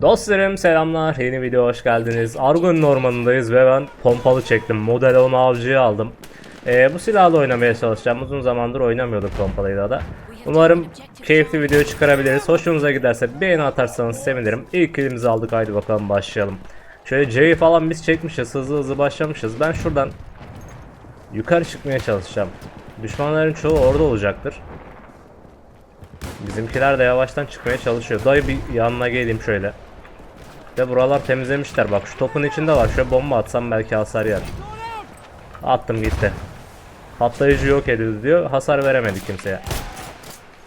Dostlarım selamlar yeni video hoş geldiniz. Argon ormanındayız ve ben pompalı çektim. Model 10 avcıyı aldım. Ee, bu silahla oynamaya çalışacağım. Uzun zamandır oynamıyorduk pompalıyla da. Umarım keyifli video çıkarabiliriz. Hoşunuza giderse beğeni atarsanız sevinirim. İlk kilimizi aldık haydi bakalım başlayalım. Şöyle C'yi falan biz çekmişiz hızlı hızlı başlamışız. Ben şuradan yukarı çıkmaya çalışacağım. Düşmanların çoğu orada olacaktır. Bizimkiler de yavaştan çıkmaya çalışıyor. Dayı bir yanına geleyim şöyle. De buralar temizlemişler. Bak şu topun içinde var. Şöyle bomba atsam belki hasar yer. Attım gitti. Patlayıcı yok edildi diyor. Hasar veremedik kimseye.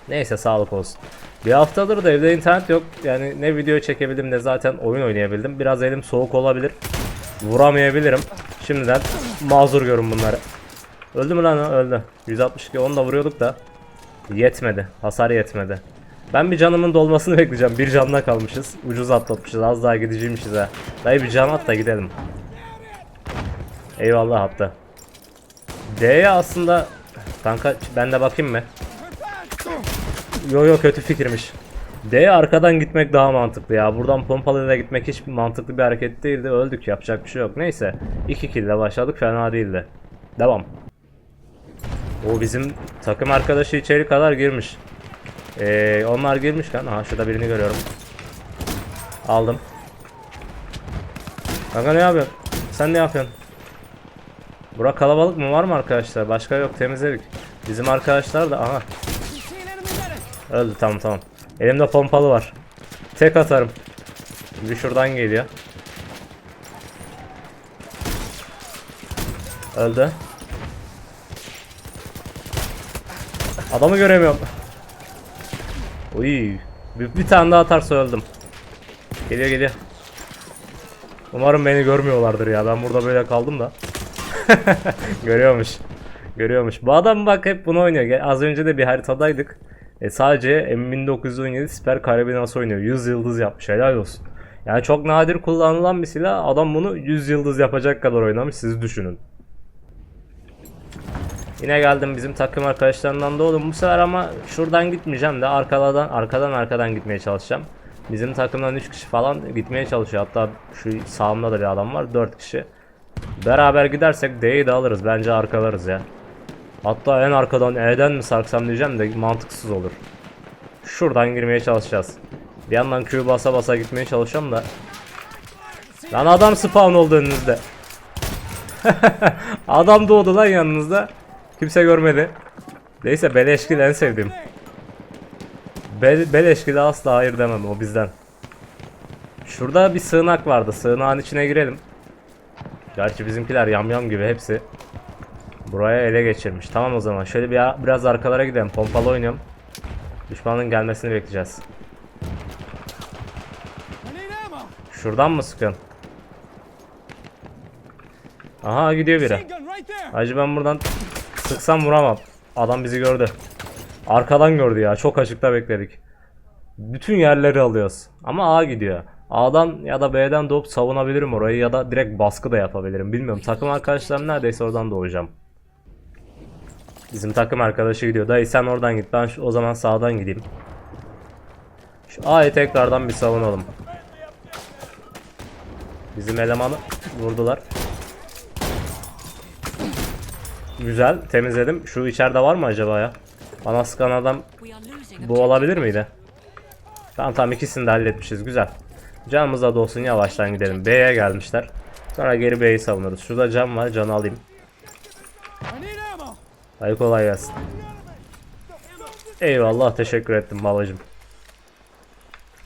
Neyse sağlık olsun. Bir haftadır da evde internet yok. Yani ne video çekebildim ne zaten oyun oynayabildim. Biraz elim soğuk olabilir. Vuramayabilirim. Şimdiden mazur görün bunları. Öldü mü lan? Öldü. 162 onu da vuruyorduk da. Yetmedi. Hasar yetmedi. Ben bir canımın dolmasını bekleyeceğim. Bir canla kalmışız. Ucuz atlatmışız. Az daha gideceğimişiz ha. Dayı bir can at da gidelim. Eyvallah hatta. D'ye aslında kanka ben de bakayım mı? Yo yo kötü fikirmiş. D'ye arkadan gitmek daha mantıklı ya. Buradan pompalıyla gitmek hiç mantıklı bir hareket değildi. Öldük yapacak bir şey yok. Neyse. 2 kill başladık fena değildi. Devam. O bizim takım arkadaşı içeri kadar girmiş. Ee, onlar girmişken, aha şurada birini görüyorum. Aldım. Kanka ne yapıyorsun? Sen ne yapıyorsun? Bura kalabalık mı var mı arkadaşlar? Başka yok temizledik. Bizim arkadaşlar da aha. Öldü tamam tamam. Elimde pompalı var. Tek atarım. Bir şuradan geliyor. Öldü. Adamı göremiyorum. Uy. Bir, bir tane daha atarsa öldüm. Geliyor geliyor. Umarım beni görmüyorlardır ya. Ben burada böyle kaldım da. Görüyormuş. Görüyormuş. Bu adam bak hep bunu oynuyor. Az önce de bir haritadaydık. E, sadece M1917 Siper Karabinası oynuyor. 100 yıldız yapmış. Helal olsun. Yani çok nadir kullanılan bir silah. Adam bunu 100 yıldız yapacak kadar oynamış. Siz düşünün. Yine geldim bizim takım arkadaşlarından da oğlum bu sefer ama şuradan gitmeyeceğim de arkadan arkadan arkadan gitmeye çalışacağım. Bizim takımdan 3 kişi falan gitmeye çalışıyor. Hatta şu sağımda da bir adam var 4 kişi. Beraber gidersek D'yi de alırız. Bence arkalarız ya. Hatta en arkadan E'den mi sarksam diyeceğim de mantıksız olur. Şuradan girmeye çalışacağız. Bir yandan Q basa basa gitmeye çalışıyorum da. Lan adam spawn oldu önünüzde. adam doğdu lan yanınızda. Kimse görmedi. Neyse beleşkil en sevdiğim. Be beleşkile asla hayır demem o bizden. Şurada bir sığınak vardı. Sığınağın içine girelim. Gerçi bizimkiler yamyam gibi hepsi. Buraya ele geçirmiş. Tamam o zaman. Şöyle bir biraz arkalara gidelim. Pompalı oynuyorum. Düşmanın gelmesini bekleyeceğiz. Şuradan mı sıkın? Aha gidiyor biri. Hacı ben buradan sıksam vuramam. Adam bizi gördü. Arkadan gördü ya. Çok açıkta bekledik. Bütün yerleri alıyoruz. Ama A gidiyor. A'dan ya da B'den doğup savunabilirim orayı ya da direkt baskı da yapabilirim. Bilmiyorum. Takım arkadaşlarım neredeyse oradan doğacağım. Bizim takım arkadaşı gidiyor. Dayı sen oradan git. Ben şu- o zaman sağdan gideyim. Şu A'yı tekrardan bir savunalım. Bizim elemanı vurdular. Güzel temizledim. Şu içeride var mı acaba ya? Bana sıkan adam bu olabilir miydi? Tamam tamam ikisini de halletmişiz güzel. Canımız da dolsun yavaştan gidelim. B'ye gelmişler. Sonra geri B'yi savunuruz. Şurada cam var canı alayım. Hayır kolay gelsin. Eyvallah teşekkür ettim babacım.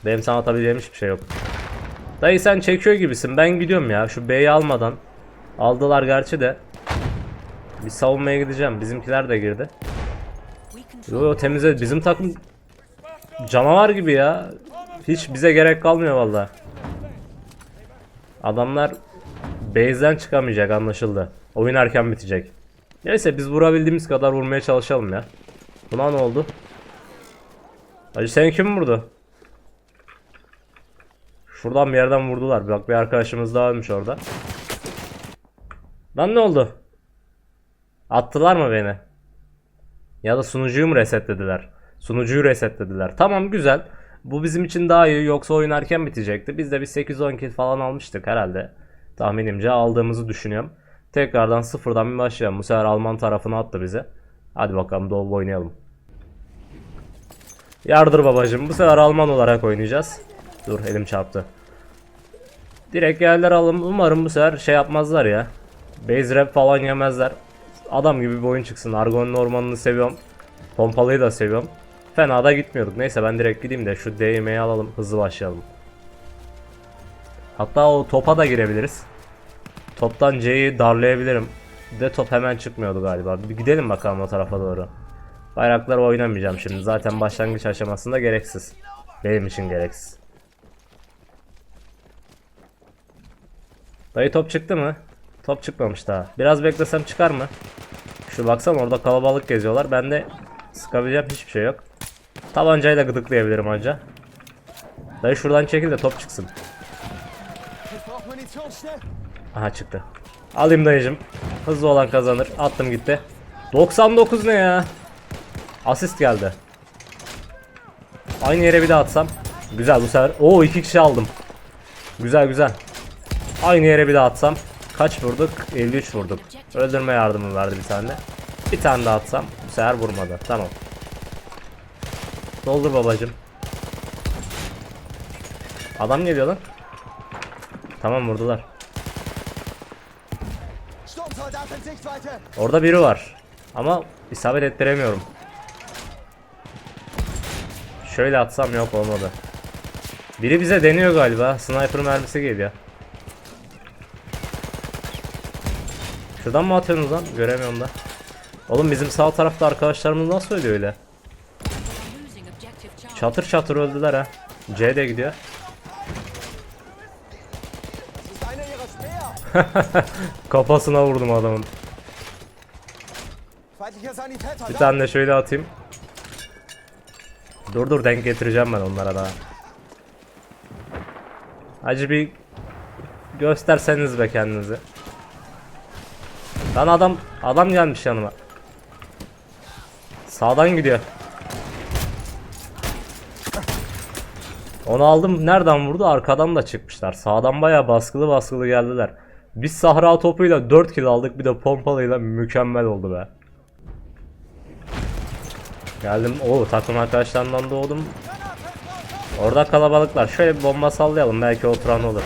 Benim sana atabileceğim hiçbir şey yok. Dayı sen çekiyor gibisin. Ben gidiyorum ya. Şu B'yi almadan. Aldılar gerçi de. Bir savunmaya gideceğim. Bizimkiler de girdi. Yo yo temizle. Bizim takım canavar gibi ya. Hiç bize gerek kalmıyor valla. Adamlar base'den çıkamayacak anlaşıldı. Oyun erken bitecek. Neyse biz vurabildiğimiz kadar vurmaya çalışalım ya. Buna ne oldu? Hacı seni kim vurdu? Şuradan bir yerden vurdular. Bak bir arkadaşımız daha ölmüş orada. Lan ne oldu? Attılar mı beni? Ya da sunucuyu mu resetlediler? Sunucuyu resetlediler. Tamam güzel. Bu bizim için daha iyi yoksa oyun erken bitecekti. Biz de bir 8-10 kill falan almıştık herhalde. Tahminimce aldığımızı düşünüyorum. Tekrardan sıfırdan bir başlayalım. Bu sefer Alman tarafına attı bize. Hadi bakalım dolu oynayalım. Yardır babacım. Bu sefer Alman olarak oynayacağız. Dur elim çarptı. Direkt yerler alalım. Umarım bu sefer şey yapmazlar ya. Base rap falan yemezler. Adam gibi bir oyun çıksın. Argon'un ormanını seviyorum. Pompalıyı da seviyorum. Fena da gitmiyorduk. Neyse ben direkt gideyim de şu DM'yi alalım. Hızlı başlayalım. Hatta o topa da girebiliriz. Toptan C'yi darlayabilirim. De top hemen çıkmıyordu galiba. Bir gidelim bakalım o tarafa doğru. Bayrakları oynamayacağım şimdi. Zaten başlangıç aşamasında gereksiz. Benim için gereksiz. Dayı top çıktı mı? Top çıkmamış daha. Biraz beklesem çıkar mı? Şu baksana orada kalabalık geziyorlar. Bende sıkabileceğim hiçbir şey yok. Tabancayla gıdıklayabilirim anca. Dayı şuradan çekil de top çıksın. Aha çıktı. Alayım dayıcım. Hızlı olan kazanır. Attım gitti. 99 ne ya? Asist geldi. Aynı yere bir daha atsam. Güzel bu sefer. Oo iki kişi aldım. Güzel güzel. Aynı yere bir daha atsam. Kaç vurduk? 53 vurduk. Öldürme yardımı verdi bir tane. Bir tane daha atsam. Bu sefer vurmadı. Tamam. Doldur babacım. Adam geliyor lan. Tamam vurdular. Orada biri var. Ama isabet ettiremiyorum. Şöyle atsam yok olmadı. Biri bize deniyor galiba. Sniper mermisi geliyor. Şuradan mı atıyorsunuz lan? Göremiyorum da. Oğlum bizim sağ tarafta arkadaşlarımız nasıl ölüyor öyle? Çatır çatır öldüler ha. C de gidiyor. Kafasına vurdum adamın. Bir tane de şöyle atayım. Dur dur denk getireceğim ben onlara daha. Hacı bir gösterseniz be kendinizi. Lan adam adam gelmiş yanıma. Sağdan gidiyor. Onu aldım. Nereden vurdu? Arkadan da çıkmışlar. Sağdan bayağı baskılı baskılı geldiler. Biz Sahra topuyla 4 kill aldık. Bir de pompalıyla mükemmel oldu be. Geldim. Oo takım arkadaşlarımdan doğdum. Orada kalabalıklar. Şöyle bir bomba sallayalım. Belki oturan olur.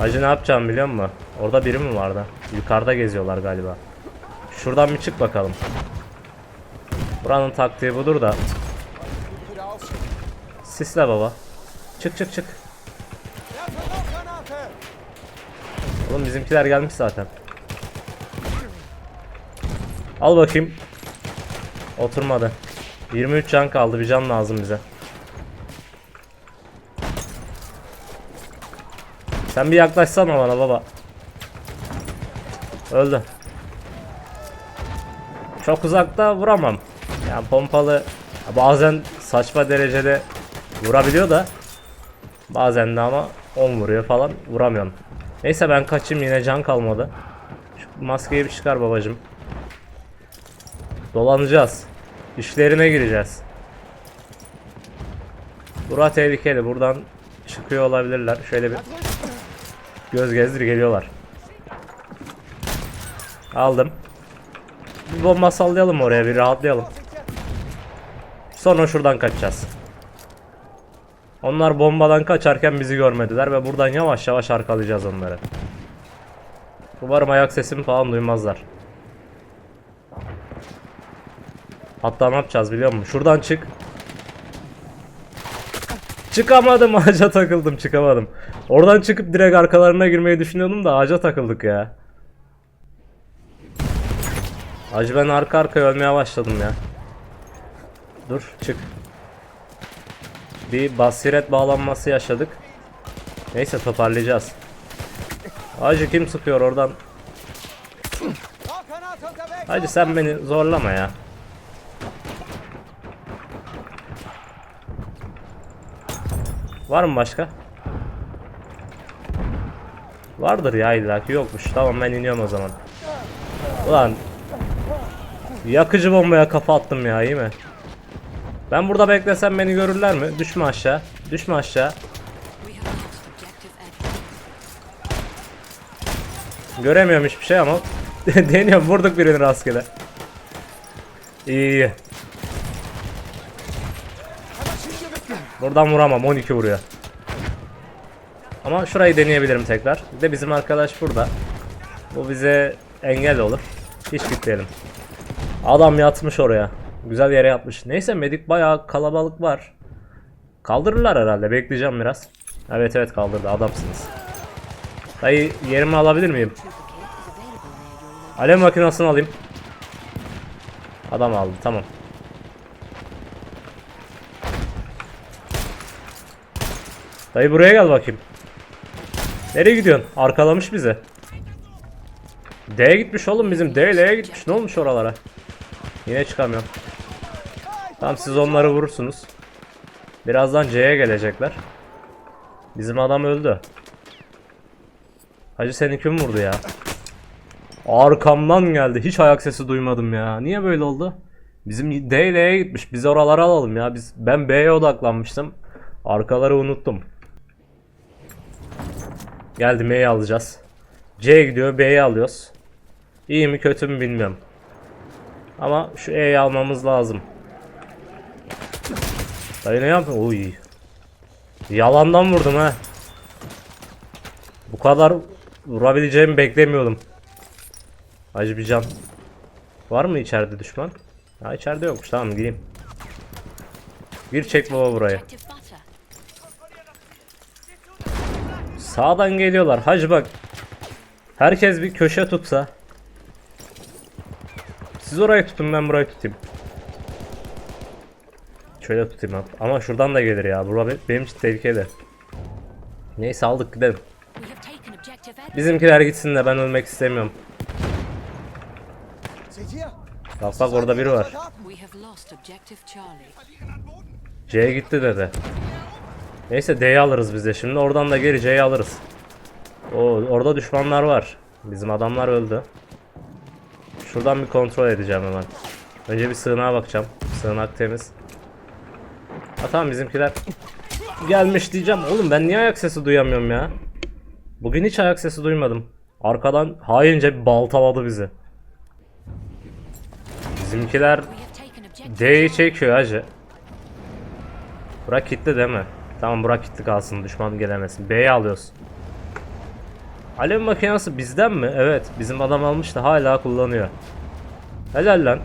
Hacı ne yapacağım biliyor musun? Orada biri mi vardı? Yukarıda geziyorlar galiba. Şuradan bir çık bakalım. Buranın taktiği budur da. Sisle baba. Çık çık çık. Oğlum bizimkiler gelmiş zaten. Al bakayım. Oturmadı. 23 can kaldı. Bir can lazım bize. Sen bir yaklaşsana bana baba. Öldü. Çok uzakta vuramam. Yani pompalı bazen saçma derecede vurabiliyor da bazen de ama 10 vuruyor falan vuramıyorum. Neyse ben kaçayım yine can kalmadı. Şu maskeyi bir çıkar babacım. Dolanacağız. İşlerine gireceğiz. Bura tehlikeli. Buradan çıkıyor olabilirler. Şöyle bir göz gezdir geliyorlar. Aldım. Bir bomba sallayalım oraya bir rahatlayalım. Sonra şuradan kaçacağız. Onlar bombadan kaçarken bizi görmediler ve buradan yavaş yavaş arkalayacağız onları. Umarım ayak sesimi falan duymazlar. Hatta ne yapacağız biliyor musun? Şuradan çık. Çıkamadım ağaca takıldım çıkamadım. Oradan çıkıp direkt arkalarına girmeyi düşünüyordum da ağaca takıldık ya. Acı ben arka arkaya ölmeye başladım ya. Dur çık. Bir basiret bağlanması yaşadık. Neyse toparlayacağız. Acı kim sıkıyor oradan? Hadi sen beni zorlama ya. Var mı başka? Vardır ya illaki yokmuş. Tamam ben iniyorum o zaman. Ulan yakıcı bombaya kafa attım ya iyi mi? Ben burada beklesem beni görürler mi? Düşme aşağı. Düşme aşağı. Göremiyorum hiçbir şey ama deniyorum vurduk birini rastgele. İyi. Buradan vuramam 12 vuruyor. Ama şurayı deneyebilirim tekrar. Bir de bizim arkadaş burada. Bu bize engel olur. Hiç gitmeyelim. Adam yatmış oraya. Güzel yere yatmış. Neyse medik bayağı kalabalık var. Kaldırırlar herhalde. Bekleyeceğim biraz. Evet evet kaldırdı. Adamsınız. Dayı yerimi alabilir miyim? Alev makinesini alayım. Adam aldı tamam. Dayı buraya gel bakayım. Nereye gidiyorsun? Arkalamış bizi. D'ye gitmiş oğlum bizim. D gitmiş. Ne olmuş oralara? Yine çıkamıyorum. Tamam siz onları vurursunuz. Birazdan C'ye gelecekler. Bizim adam öldü. Hacı seni kim vurdu ya? Arkamdan geldi. Hiç ayak sesi duymadım ya. Niye böyle oldu? Bizim D gitmiş. Biz oraları alalım ya. Biz ben B'ye odaklanmıştım. Arkaları unuttum. Geldi M'yi alacağız. C gidiyor. B'yi alıyoruz. İyi mi kötü mü bilmiyorum. Ama şu E'yi almamız lazım. Dayı ne yapıyor? Uy. Yalandan vurdum ha. Bu kadar vurabileceğimi beklemiyordum. Acı bir can. Var mı içeride düşman? Ha içeride yokmuş tamam gireyim. Gir çek baba buraya. Sağdan geliyorlar. Hacı bak. Herkes bir köşe tutsa. Siz orayı tutun ben burayı tutayım. Şöyle tutayım abi. Ama şuradan da gelir ya. Bura be- benim için tehlikeli. Neyse aldık gidelim. Bizimkiler gitsin de ben ölmek istemiyorum. Bak bak orada biri var. C'ye gitti dedi. Neyse D'yi alırız biz de. Şimdi oradan da geri C'yi alırız. O orada düşmanlar var. Bizim adamlar öldü. Şuradan bir kontrol edeceğim hemen. Önce bir sığınağa bakacağım. Sığınak temiz. Ha tamam bizimkiler gelmiş diyeceğim. Oğlum ben niye ayak sesi duyamıyorum ya? Bugün hiç ayak sesi duymadım. Arkadan haince bir baltaladı bizi. Bizimkiler D'yi çekiyor hacı. Burak kilitli değil mi? Tamam Burak kilitli kalsın düşman gelemesin. B'yi alıyoruz. Alev makinesi bizden mi? Evet bizim adam almış da hala kullanıyor. Helal lan.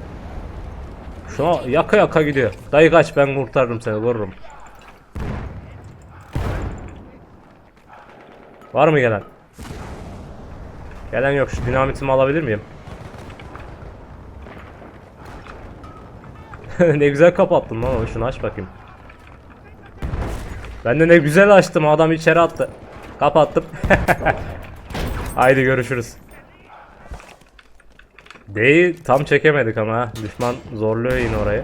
Şuna yaka yaka gidiyor. Dayı kaç ben kurtarırım seni vururum. Var mı gelen? Gelen yok şu dinamitimi alabilir miyim? ne güzel kapattın lan onu. Şunu aç bakayım. Ben de ne güzel açtım. Adam içeri attı. Kapattım. Haydi görüşürüz. D'yi tam çekemedik ama. Düşman zorluyor yine orayı.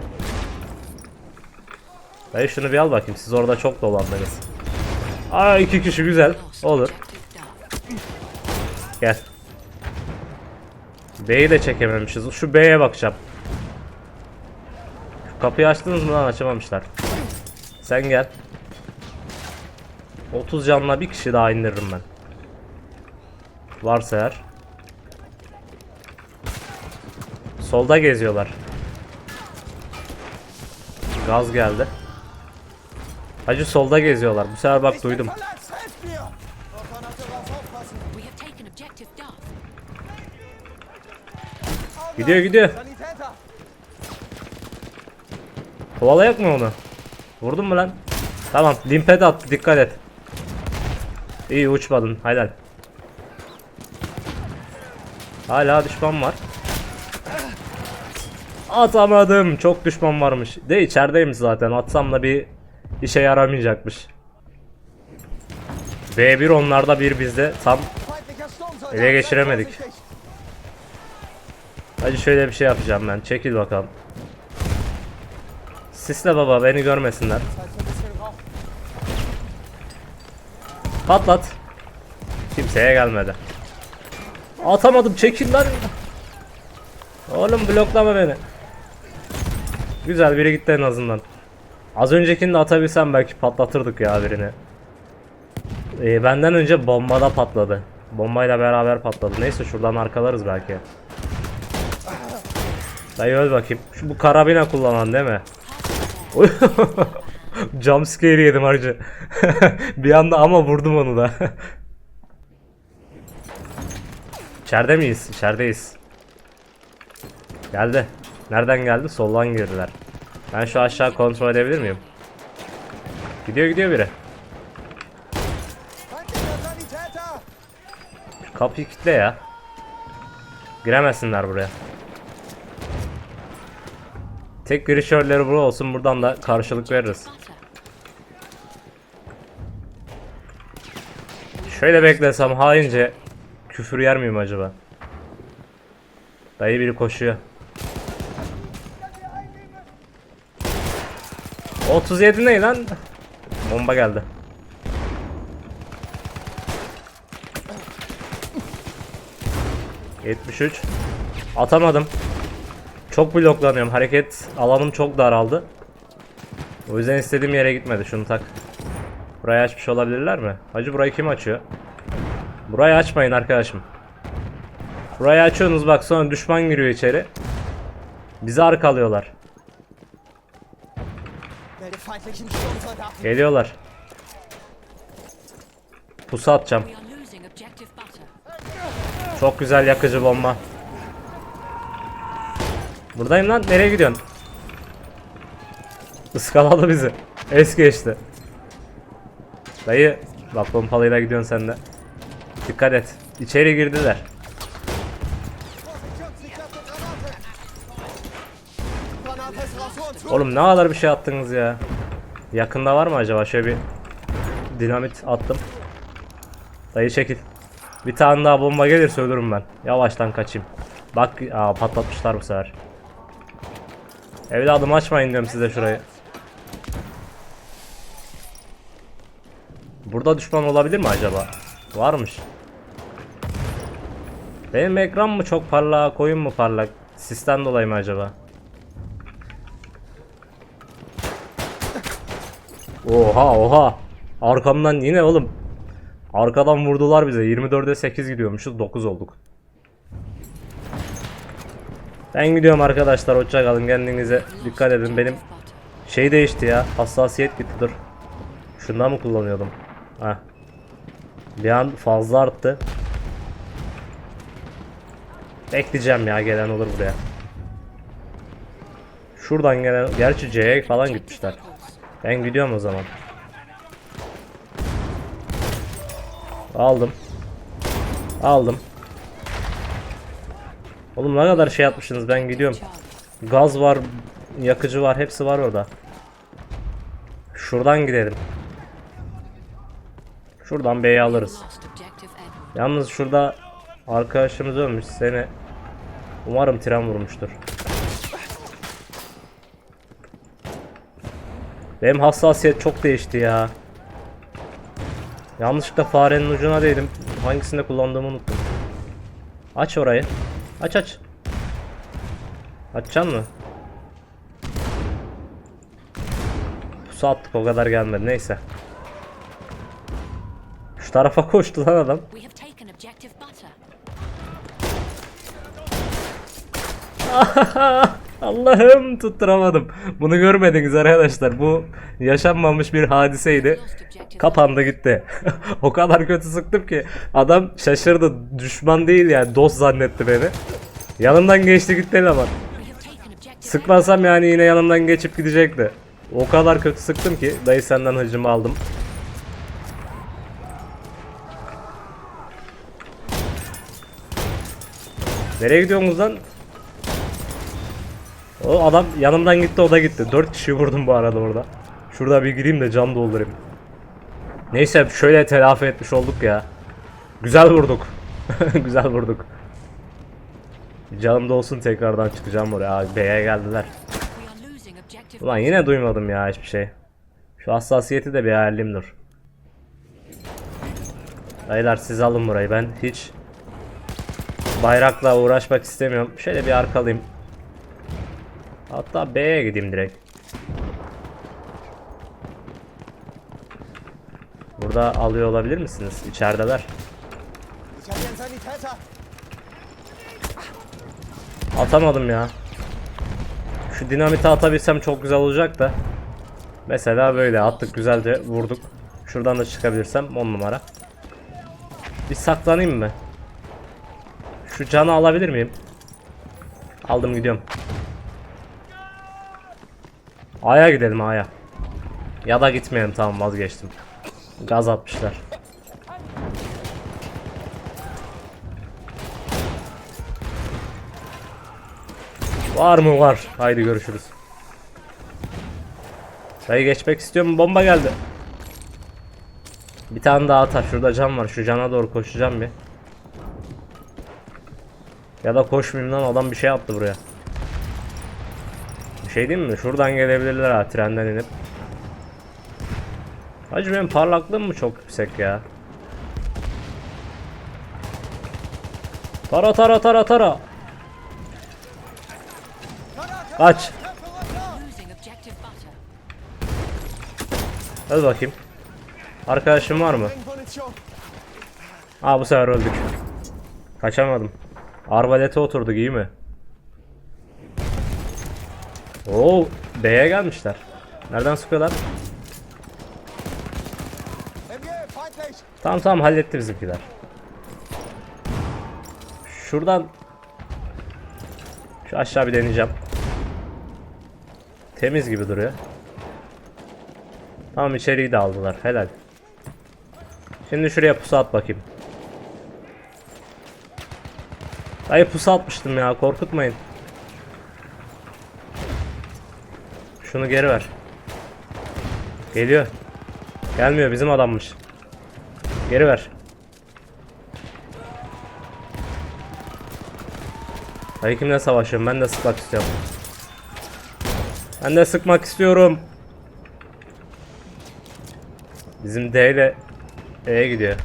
Dayı şunu bir al bakayım. Siz orada çok dolandınız. Aa iki kişi güzel. Olur. Gel. B'yi de çekememişiz. Şu B'ye bakacağım. Şu kapıyı açtınız mı lan açamamışlar. Sen gel. 30 canla bir kişi daha indiririm ben. Varsa eğer. Solda geziyorlar. Gaz geldi. Hacı solda geziyorlar. Bu sefer bak duydum. Gidiyor gidiyor. Kovalayak mı onu? Vurdun mu lan? Tamam, limpet attı dikkat et. İyi uçmadın, helal. Hala düşman var. Atamadım. Çok düşman varmış. De içerideymiş zaten. Atsam da bir işe yaramayacakmış. B1 onlarda bir bizde. Tam! Ele geçiremedik. Hadi şöyle bir şey yapacağım ben. Çekil bakalım. Sisle baba beni görmesinler. Patlat. Kimseye gelmedi. Atamadım çekil lan. Oğlum bloklama beni. Güzel biri gitti en azından. Az öncekini de atabilsem belki patlatırdık ya birini. Ee, benden önce bombada patladı. Bombayla beraber patladı. Neyse şuradan arkalarız belki. Dayı öl bakayım. Şu bu karabina kullanan değil mi? Jumpscare yedim harcı. bir anda ama vurdum onu da. İçeride miyiz? İçerideyiz. Geldi. Nereden geldi? Soldan girdiler. Ben şu aşağı kontrol edebilir miyim? Gidiyor gidiyor biri. Kapıyı kitle ya. Giremesinler buraya. Tek giriş yolları bu olsun. Buradan da karşılık veririz. Şöyle beklesem haince küfür yer miyim acaba? Dayı biri koşuyor. 37 ne lan? Bomba geldi. ...73... Atamadım. Çok bloklanıyorum. Hareket alanım çok daraldı. O yüzden istediğim yere gitmedi. Şunu tak. Burayı açmış olabilirler mi? Hacı burayı kim açıyor? Burayı açmayın arkadaşım. Burayı açıyorsunuz bak sonra düşman giriyor içeri. Bizi arkalıyorlar. Geliyorlar. Pusu atacağım. Çok güzel yakıcı bomba. Buradayım lan. Nereye gidiyorsun? Iskaladı bizi. Es geçti. Dayı. Bak pompalıyla gidiyorsun sen de. Dikkat et. İçeri girdiler. Oğlum ne kadar bir şey attınız ya. Yakında var mı acaba? Şöyle bir dinamit attım. Dayı çekil. Bir tane daha bomba gelirse ölürüm ben. Yavaştan kaçayım. Bak aa, patlatmışlar bu sefer. Evladım açmayın diyorum size şurayı. Burada düşman olabilir mi acaba? Varmış. Benim ekran mı çok parlak, oyun mu parlak? Sisten dolayı mı acaba? Oha oha. Arkamdan yine oğlum. Arkadan vurdular bize. 24'e 8 gidiyormuşuz. 9 olduk. Ben gidiyorum arkadaşlar. Hoşça kalın. Kendinize dikkat edin. Benim şey değişti ya. Hassasiyet gitti. Dur. Şundan mı kullanıyordum? Heh. Bir an fazla arttı. Bekleyeceğim ya gelen olur buraya. Şuradan gelen gerçi C'ye falan gitmişler. Ben gidiyorum o zaman. Aldım. Aldım. Oğlum ne kadar şey yapmışsınız ben gidiyorum. Gaz var, yakıcı var, hepsi var orada. Şuradan gidelim. Şuradan B'yi alırız. Yalnız şurada arkadaşımız ölmüş. Seni umarım tren vurmuştur. Benim hassasiyet çok değişti ya. Yanlışlıkla farenin ucuna değdim. Hangisinde kullandığımı unuttum. Aç orayı. Aç aç. Açacaksın mı? Pusu attık o kadar gelmedi neyse. Şu tarafa koştu lan adam. Allah'ım tutturamadım. Bunu görmediniz arkadaşlar. Bu yaşanmamış bir hadiseydi. Kapandı gitti. o kadar kötü sıktım ki adam şaşırdı. Düşman değil yani dost zannetti beni. Yanımdan geçti gitti objective Sıkmasam yani yine yanımdan geçip gidecekti. O kadar kötü sıktım ki dayı senden hıcımı aldım. Nereye gidiyorsunuz lan? O adam yanımdan gitti o da gitti. 4 kişi vurdum bu arada orada. Şurada bir gireyim de can doldurayım. Neyse şöyle telafi etmiş olduk ya. Güzel vurduk. Güzel vurduk. Canım da olsun tekrardan çıkacağım oraya. B'ye geldiler. Ulan yine duymadım ya hiçbir şey. Şu hassasiyeti de bir ayarlayayım dur. Dayılar siz alın burayı ben hiç Bayrakla uğraşmak istemiyorum. Şöyle bir arkalayayım. Hatta B'ye gideyim direkt. Burada alıyor olabilir misiniz? İçerideler. Atamadım ya. Şu dinamiti atabilsem çok güzel olacak da. Mesela böyle attık güzelce vurduk. Şuradan da çıkabilirsem 10 numara. Bir saklanayım mı? Şu canı alabilir miyim? Aldım gidiyorum. A'ya gidelim A'ya. Ya da gitmeyelim tamam vazgeçtim. Gaz atmışlar. Var mı var. Haydi görüşürüz. Dayı geçmek istiyor mu? Bomba geldi. Bir tane daha atar. Şurada cam var. Şu cana doğru koşacağım bir. Ya da koşmayayım lan adam bir şey attı buraya. Bir şey diyeyim mi? Şuradan gelebilirler ha trenden inip. Hacı benim parlaklığım mı çok yüksek ya? Tara tara tara tara. Kaç. Hadi bakayım. Arkadaşım var mı? Aa bu sefer öldük. Kaçamadım. Arbalete oturduk iyi mi? Oo, B'ye gelmişler. Nereden sıkıyorlar? Tamam tamam halletti bizimkiler. Şuradan şu aşağı bir deneyeceğim. Temiz gibi duruyor. Tamam içeriği de aldılar. Helal. Şimdi şuraya pusu at bakayım. Dayı pusu atmıştım ya korkutmayın. Şunu geri ver. Geliyor. Gelmiyor bizim adammış. Geri ver. Dayı kimle savaşıyorum? Ben de sıkmak istiyorum. Ben de sıkmak istiyorum. Bizim D ile E'ye gidiyor.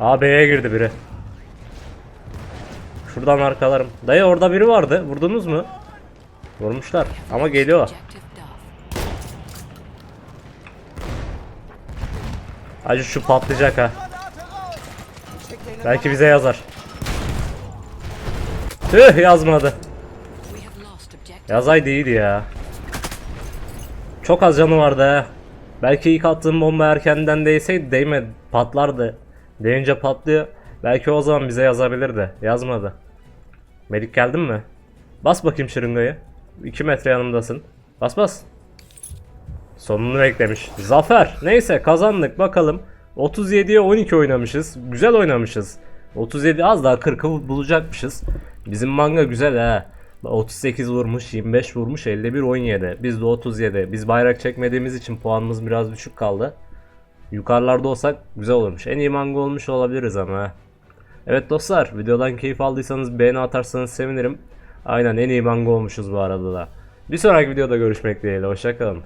A B'ye girdi biri. Şuradan arkalarım. Dayı orada biri vardı. Vurdunuz mu? Vurmuşlar. Ama geliyor. Acı şu patlayacak ha. Belki bize yazar. Tüh yazmadı. Yazay değildi ya. Çok az canı vardı ha. Belki ilk attığım bomba erkenden değseydi değmedi. Patlardı. Değince patlıyor. Belki o zaman bize yazabilirdi. Yazmadı. Melik geldin mi? Bas bakayım şırıngayı. 2 metre yanımdasın. Bas bas. Sonunu beklemiş. Zafer. Neyse kazandık bakalım. 37'ye 12 oynamışız. Güzel oynamışız. 37 az daha 40'ı bulacakmışız. Bizim manga güzel ha. 38 vurmuş, 25 vurmuş, 51 17. Biz de 37. Biz bayrak çekmediğimiz için puanımız biraz düşük kaldı. Yukarılarda olsak güzel olurmuş. En iyi manga olmuş olabiliriz ama. Evet dostlar, videodan keyif aldıysanız beğeni atarsanız sevinirim. Aynen en iyi manga olmuşuz bu arada da. Bir sonraki videoda görüşmek dileğiyle. Hoşçakalın.